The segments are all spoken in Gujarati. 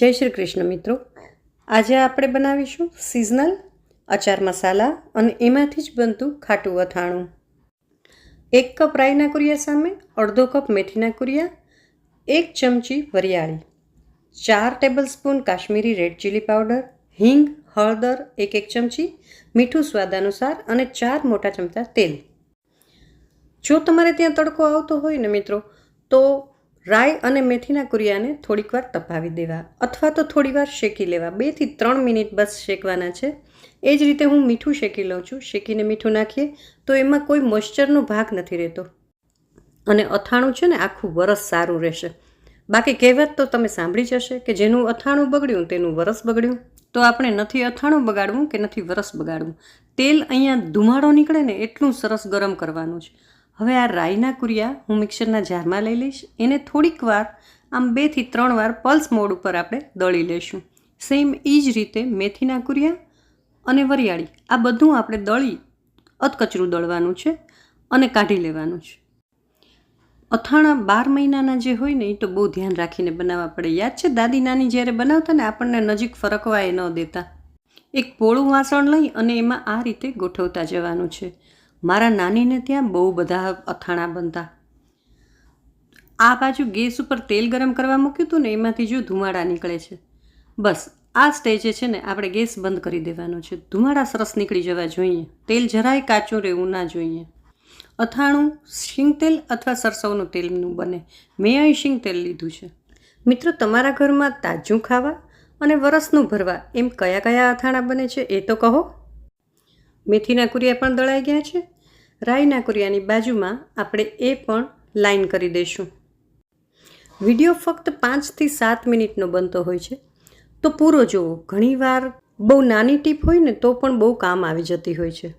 જય શ્રી કૃષ્ણ મિત્રો. આજે આપણે બનાવીશું સિઝનલ અચાર મસાલા અને એમાંથી જ બનતું ખાટું અથાણું. એક કપ રાઈના કુરિયા સામે અડધો કપ મેથીના કુરિયા, એક ચમચી વરિયાળી, ચાર tablespoon Kashmiri red chilli powder, હિંગ, હળદર, એક એક ચમચી, મીઠું સ્વાદ અનુસાર અને ચાર મોટા ચમચા તેલ. જો તમારે ત્યાં તડકો આવતો હોય ને મિત્રો, તો રાઈ અને મેથીના કુરિયાને થોડીક વાર તપાવી દેવા અથવા તો થોડી વાર શેકી લેવા. બેથી ત્રણ મિનિટ બસ શેકવાના છે. એ જ રીતે હું મીઠું શેકી લઉં છું. શેકીને મીઠું નાખીએ તો એમાં કોઈ મોઇશ્ચરનો ભાગ નથી રહેતો. અને અથાણું છે ને, આખું વરસ સારું રહેશે. બાકી કહેવત તો તમે સાંભળી જ હશે કે જેનું અથાણું બગડ્યું, તેનું વરસ બગડ્યું. તો આપણે નથી અથાણું બગાડવું કે નથી વરસ બગાડવું? તેલ અહીંયા ધુમાડો નીકળે ને, એટલું સરસ ગરમ કરવાનું છે. હવે આ રાઈના કુરિયા હું મિક્સરના જારમાં લઈ લઈશ. એને થોડીક વાર, આમ બેથી ત્રણ વાર પલ્સ મોડ ઉપર આપણે દળી લઈશું. સેમ એ જ રીતે મેથીના કુરિયા અને વરિયાળી, આ બધું આપણે દળી, અધકચરું દળવાનું છે અને કાઢી લેવાનું છે. અથાણા બાર મહિનાના જે હોય ને એ તો બહુ ધ્યાન રાખીને બનાવવા પડે. યાદ છે દાદી નાની જ્યારે બનાવતા ને, આપણને નજીક ફરકવા એ ન દેતા. એક પોળું વાસણ લઈ અને એમાં આ રીતે ગોઠવતા જવાનું છે. મારા નાનીને ત્યાં બહુ બધા અથાણા બનતા. આ બાજુ ગેસ ઉપર તેલ ગરમ કરવા મૂક્યું હતું ને એમાંથી જો ધુમાડા નીકળે છે. બસ, આ સ્ટેજે છે ને આપણે ગેસ બંધ કરી દેવાનો છે. ધુમાડા સરસ નીકળી જવા જોઈએ. તેલ જરાય કાચું રહેવું ના જોઈએ. અથાણું શીંગ તેલ અથવા સરસવનું તેલનું બને. મેં અહીં શીંગ તેલ લીધું છે. મિત્રો, તમારા ઘરમાં તાજું ખાવા અને વરસનું ભરવા એમ કયા કયા અથાણા બને છે એ તો કહો. મેથીના કુરિયા પણ દળાઈ ગયા છે. રાઈના કુરિયાની બાજુમાં આપણે એ પણ લાઈન કરી દઈશું. વીડિયો ફક્ત પાંચથી સાત મિનિટનો બનતો હોય છે. તો પૂરો જુઓ ઘણીવાર બહુ નાની ટીપ હોય ને તો પણ બહુ કામ આવી જતી હોય છે.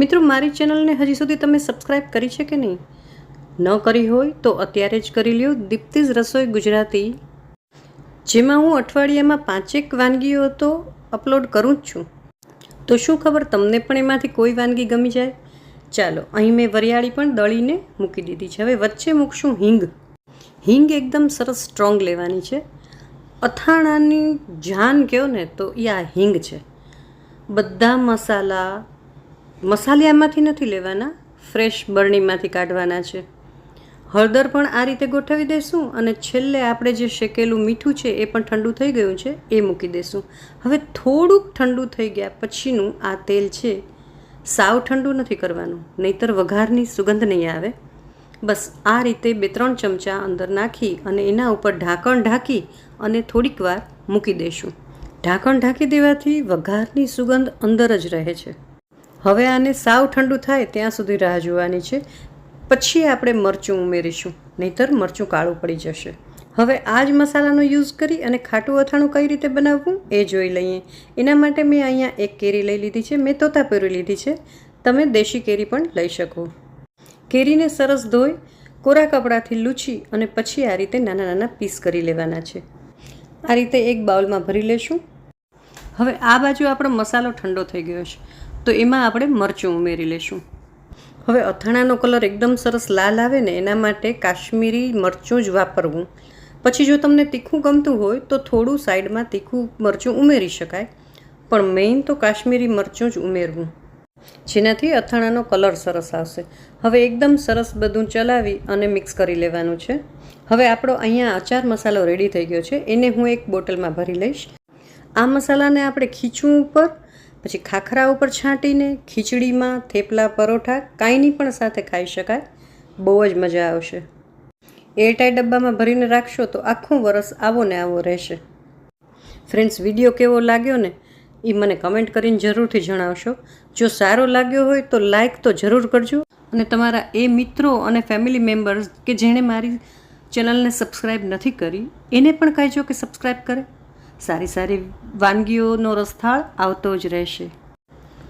મિત્રો, મારી ચેનલને હજી સુધી તમે સબસ્ક્રાઈબ કરી છે કે નહીં? ન કરી હોય તો અત્યારે જ કરી લ્યો દીપ્તિઝ રસોઈ ગુજરાતી. જેમાં હું અઠવાડિયામાં પાંચેક વાનગીઓ તો અપલોડ કરું જ છું. તો શું ખબર તમને પણ એમાંથી કોઈ વાનગી ગમી જાય? ચાલો, અહીં મેં વરિયાળી પણ દળીને મૂકી દીધી છે. હવે વચ્ચે મૂકશું હિંગ. હિંગ એકદમ સરસ સ્ટ્રોંગ લેવાની છે. અથાણાની જાન કહો ને, તો એ આ હિંગ છે. બધા મસાલા મસાલિયામાંથી નથી લેવાના, ફ્રેશ બરણીમાંથી કાઢવાના છે. હળદર પણ આ રીતે ગોઠવી દઈશું અને છેલ્લે આપણે જે શેકેલું મીઠું છે એ પણ ઠંડુ થઈ ગયું છે, એ મૂકી દઈશું હવે થોડુંક ઠંડુ થઈ ગયા પછીનું આ તેલ છે, સાવ ઠંડુ નથી કરવાનું, નહીતર વઘારની સુગંધ નહીં આવે. બસ આ રીતે બે ત્રણ ચમચા અંદર નાખી અને એના ઉપર ઢાંકણ ઢાંકી અને થોડીક વાર મૂકી દઈશું ઢાંકણ ઢાંકી દેવાથી વઘારની સુગંધ અંદર જ રહે છે. હવે આને સાવ ઠંડુ થાય ત્યાં સુધી રાહ જોવાની છે. પછી આપણે મરચું ઉમેરીશું, નહીતર મરચું કાળું પડી જશે. હવે આ જ મસાલાનો યુઝ કરી અને ખાટું અથાણું કઈ રીતે બનાવવું એ જોઈ લઈએ. એના માટે મેં અહીંયા એક કેરી લઈ લીધી છે, મેં તોતાપુરી લીધી છે. તમે દેશી કેરી પણ લઈ શકો. કેરીને સરસ ધોઈ, કોરા કપડાથી લૂછી અને પછી આ રીતે નાના નાના પીસ કરી લેવાના છે. આ રીતે એક બાઉલમાં ભરી લેશું. હવે આ બાજુ આપણો મસાલો ઠંડો થઈ ગયો છે, તો એમાં આપણે મરચું ઉમેરી લેશું. હવે અથાણાનો કલર એકદમ સરસ લાલ આવે ને, એના માટે કાશ્મીરી મરચું જ વાપરવું. પછી જો તમને તીખું ગમતું હોય, તો થોડું સાઈડમાં તીખું મરચું ઉમેરી શકાય. પણ મેઇન તો કાશ્મીરી મરચું જ ઉમેરવું. જેનાથી અથાણાનો કલર સરસ આવશે. હવે એકદમ સરસ બધું ચલાવી અને મિક્સ કરી લેવાનું છે. હવે આપણો અહીંયા અચાર મસાલો રેડી થઈ ગયો છે. એને હું એક બોટલમાં ભરી લઈશ. આ મસાલાને આપણે ખીચું ઉપર પછી ખાખરા ઉપર છાંટીને, ખીચડીમાં થેપલા પરોઠા કાંઈની પણ સાથે ખાઈ શકાય, બહુ જ મજા આવશે. એરટાઈટ ડબ્બામાં ભરીને રાખશો તો આખું વરસ આવો ને આવો રહેશે. ફ્રેન્ડ્સ, વીડિયો કેવો લાગ્યો ને એ મને કમેન્ટ કરીને જરૂરથી જણાવશો. જો સારો લાગ્યો હોય તો લાઈક તો જરૂર કરજો. અને તમારા એ મિત્રો અને ફેમિલી મેમ્બર્સ કે જેણે મારી ચેનલને સબસ્ક્રાઈબ નથી કરી, એને પણ કહેજો કે સબસ્ક્રાઈબ કરે. સારી સારી વાનગીઓનો રસથાળ આવતો જ રહેશે.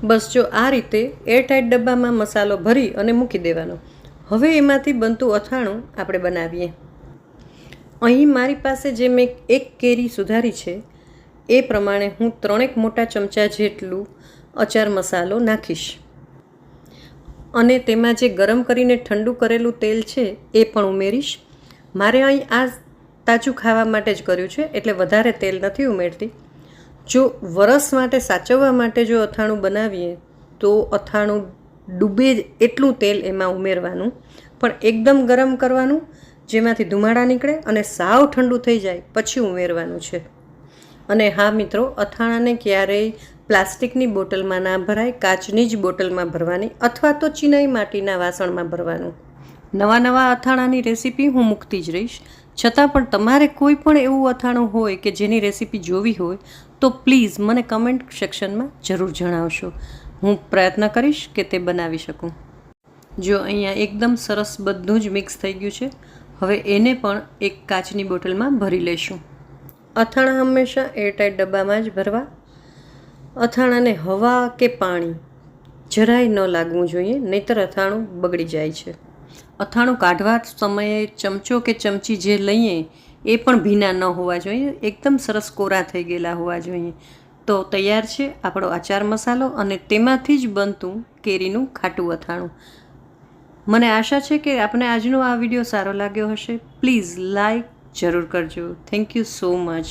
બસ જો આ રીતે એરટાઈટ ડબ્બામાં મસાલો ભરી અને મૂકી દેવાનો. હવે એમાંથી બનતું અથાણું આપણે બનાવીએ. અહીં મારી પાસે જે મેં એક કેરી સુધારી છે, એ પ્રમાણે હું ત્રણેક મોટા ચમચા જેટલું અચાર મસાલો નાખીશ. અને તેમાં જે ગરમ કરીને ઠંડુ કરેલું તેલ છે, એ પણ ઉમેરીશ. મારે અહીં આ તાજું ખાવા માટે જ કર્યું છે, એટલે વધારે તેલ નથી ઉમેરતી. જો વરસ માટે સાચવવા માટે જો અથાણું બનાવીએ, તો અથાણું ડૂબે જ એટલું તેલ એમાં ઉમેરવાનું. પણ એકદમ ગરમ કરવાનું, જેમાંથી ધુમાડા નીકળે અને સાવ ઠંડુ થઈ જાય, પછી ઉમેરવાનું છે. અને હા મિત્રો, અથાણાને ક્યારેય પ્લાસ્ટિકની બોટલમાં ના ભરાય, કાચની જ બોટલમાં ભરવાની અથવા તો ચિનાઈ માટીના વાસણમાં ભરવાનું. નવા નવા અથાણાની રેસીપી હું મૂકતી જ રહીશ. છતાં પણ તમારે કોઈ પણ એવું અથાણું હોય કે જેની રેસીપી જોવી હોય, તો પ્લીઝ મને કમેન્ટ સેક્શનમાં જરૂર જણાવશો. હું પ્રયત્ન કરીશ કે તે બનાવી શકું. જો અહીંયા એકદમ સરસ બધું જ મિક્સ થઈ ગયું છે, હવે એને પણ એક કાચની બોટલમાં ભરી લઈશું અથાણા હંમેશા એરટાઈટ ડબ્બામાં જ ભરવા. અથાણાને હવા કે પાણી જરાય ન લાગવું જોઈએ, નહીતર અથાણું બગડી જાય છે. અથાણું કાઢવા સમયે ચમચો કે ચમચી જે લઈએ, એ પણ ભીના ન હોવા જોઈએ. એકદમ સરસ કોરા થઈ ગયેલા હોવા જોઈએ. તો તૈયાર છે આપણો આચાર મસાલો અને તેમાંથી જ બનતું કેરીનું ખાટું અથાણું. મને આશા છે કે આપને આજનો આ વીડિયો સારો લાગ્યો હશે. પ્લીઝ લાઈક જરૂર કરજો. Thank you so much.